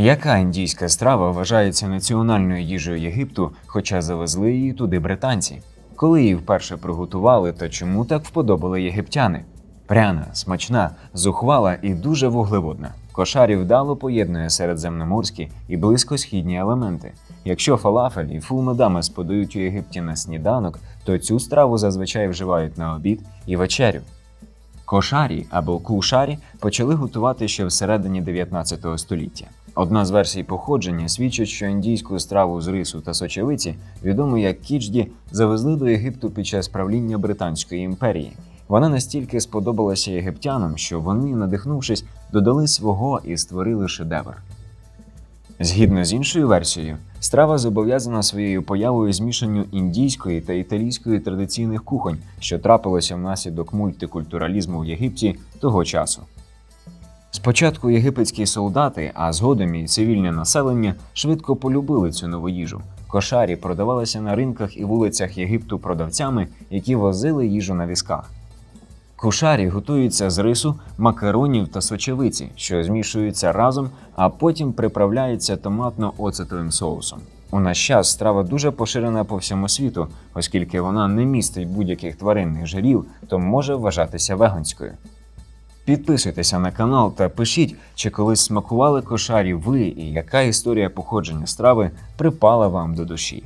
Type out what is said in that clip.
Яка індійська страва вважається національною їжею Єгипту, хоча завезли її туди британці? Коли її вперше приготували, то чому так вподобали єгиптяни? Пряна, смачна, зухвала і дуже вуглеводна. Кошарі вдало поєднує середземноморські і близькосхідні елементи. Якщо фалафель і фулмедамес подають у Єгипті на сніданок, то цю страву зазвичай вживають на обід і вечерю. Кошарі або кушарі почали готувати ще всередині 19 століття. Одна з версій походження свідчить, що індійську страву з рису та сочевиці, відому як кічді, завезли до Єгипту під час правління Британської імперії. Вона настільки сподобалася єгиптянам, що вони, надихнувшись, додали свого і створили шедевр. Згідно з іншою версією, страва зобов'язана своєю появою змішанню індійської та італійської традиційних кухонь, що трапилося внаслідок мультикультуралізму в Єгипті того часу. Спочатку єгипетські солдати, а згодом і цивільне населення швидко полюбили цю нову їжу. Кошарі продавалися на ринках і вулицях Єгипту продавцями, які возили їжу на візках. Кушарі готуються з рису, макаронів та сочевиці, що змішуються разом, а потім приправляються томатно-оцетовим соусом. У наш час страва дуже поширена по всьому світу, оскільки вона не містить будь-яких тваринних жирів, то може вважатися веганською. Підписуйтеся на канал та пишіть, чи колись смакували кошарі ви і яка історія походження страви припала вам до душі.